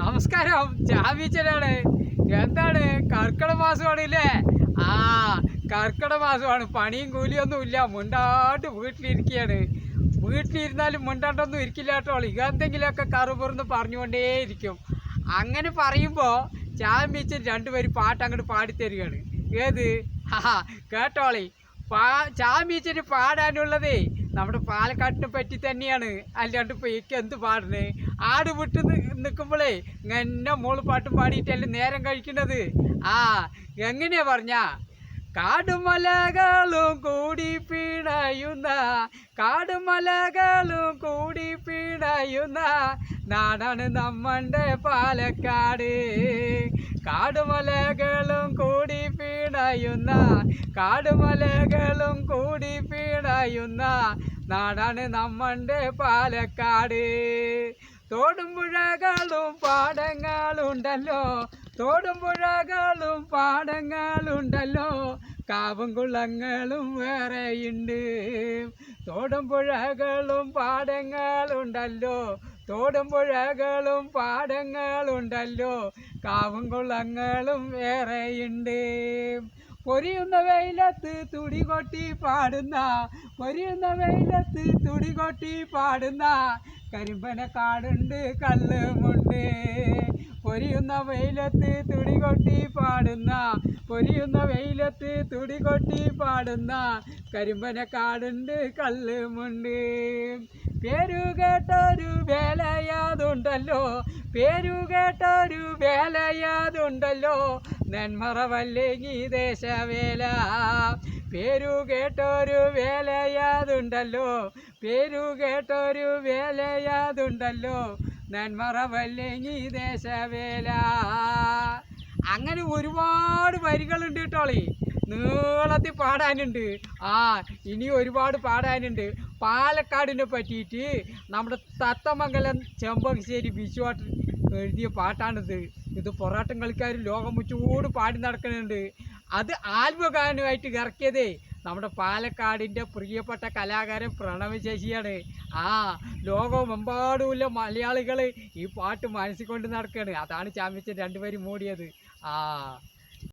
നമസ്കാരം. ജാമീച്ചനാണ് എന്താണ്? കർക്കിടക മാസമാണ് ഇല്ലേ ആ കർക്കിടക മാസമാണ്. പണിയും കൂലിയൊന്നും ഇല്ല. മുണ്ടാണ്ട് വീട്ടിലിരിക്കുകയാണ് വീട്ടിലിരുന്നാലും മുണ്ടാണ്ടൊന്നും ഇരിക്കില്ല കേട്ടോ. എന്തെങ്കിലുമൊക്കെ കറുപുറന്ന് പറഞ്ഞുകൊണ്ടേയിരിക്കും. അങ്ങനെ പറയുമ്പോൾ ചാമീച്ചൻ രണ്ടുപേരും പാട്ട് അങ്ങോട്ട് പാടിത്തരികയാണ്. ഏത്? കേട്ടോളി. പാ ചാമീച്ചന് പാടാനുള്ളതേ നമ്മുടെ പാലക്കാട്ടിനെ പറ്റി തന്നെയാണ്. അല്ലാണ്ട് പേക്ക് എന്ത് പാടുന്നത് ആട് വിട്ട് നിൽക്കുമ്പോഴേ ഇങ്ങനെ മോൾ പാട്ടും പാടിയിട്ടല്ലേ നേരം കഴിക്കുന്നത് ആ എങ്ങനെയാ പറഞ്ഞ? കാടുമലകളും കൂടി പിണയുന്ന കാടുമലകളും കൂടി പിണയുന്ന നാടാണ് നമ്മളുടെ പാലക്കാട്. കാടുമലകളും കൂടി പിണയുന്ന കാടുമലകളും കൂടി പിണയുന്ന നാടാണ് നമ്മളുടെ പാലക്കാട്. തോടും പുഴകളും പാടങ്ങളുണ്ടല്ലോ തോടും പുഴകളും പാടങ്ങളുണ്ടല്ലോ കാവും കുളങ്ങളും വേറെയുണ്ട്. തോടും പുഴകളും പാടങ്ങളുണ്ടല്ലോ തോടും പുഴകളും പാടങ്ങളുണ്ടല്ലോ കാവും കുളങ്ങളും ഏറെയുണ്ട്. പൊരിയുന്ന വെയിലത്ത് തുടി കൊട്ടി പാടുന്ന പൊരിയുന്ന വെയിലത്ത് തുടി കൊട്ടി പാടുന്ന കരിമ്പന കാടുണ്ട് കല്ലുമുണ്ട്. പൊരിയുന്ന വെയിലത്ത് തുടി കൊട്ടി പാടുന്ന പൊരിയുന്ന വെയിലത്ത് തുടി കൊട്ടി പാടുന്ന കരിമ്പന കാടുണ്ട് കല്ലുമുണ്ട്. പേരു കേട്ടൊരു വേലയാതുണ്ടല്ലോ പേരു കേട്ടൊരു വേലയാതുണ്ടല്ലോ. നെന്മറവല്ലെങ്കിൽ ദേശവേല. പേരു കേട്ടൊരു വേലയാതുണ്ടല്ലോ. പേരു കേട്ടൊരു വേലയാതുണ്ടല്ലോ. നെന്മറവല്ലെങ്കിൽ ദേശവേല. അങ്ങനെ ഒരുപാട് വരികളുണ്ട് കേട്ടോളി നീളത്തിൽ പാടാനുണ്ട്. ആ ഇനി ഒരുപാട് പാടാനുണ്ട്. പാലക്കാടിനെ പറ്റിയിട്ട് നമ്മുടെ തത്തമംഗലം ചെമ്പകശ്ശേരി ബിശുവാട്ട് എഴുതിയ പാട്ടാണിത്. ഇത് പൊറാട്ടം കളിക്കാർ ലോകം മുച്ചൂട് പാടി നടക്കുന്നുണ്ട്. അത് ആത്മഗാനമായിട്ട് ഇറക്കിയതേ നമ്മുടെ പാലക്കാടിന്റെ പ്രിയപ്പെട്ട കലാകാരൻ പ്രണവശേഷിയാണ് ആ ലോകമെമ്പാടുമില്ല മലയാളികൾ ഈ പാട്ട് മനസ്സിൽ കൊണ്ട് നടക്കുകയാണ് അതാണ് ചാമ്പ്യൻസ് രണ്ടുപേരും മൂടിയത്. ആ.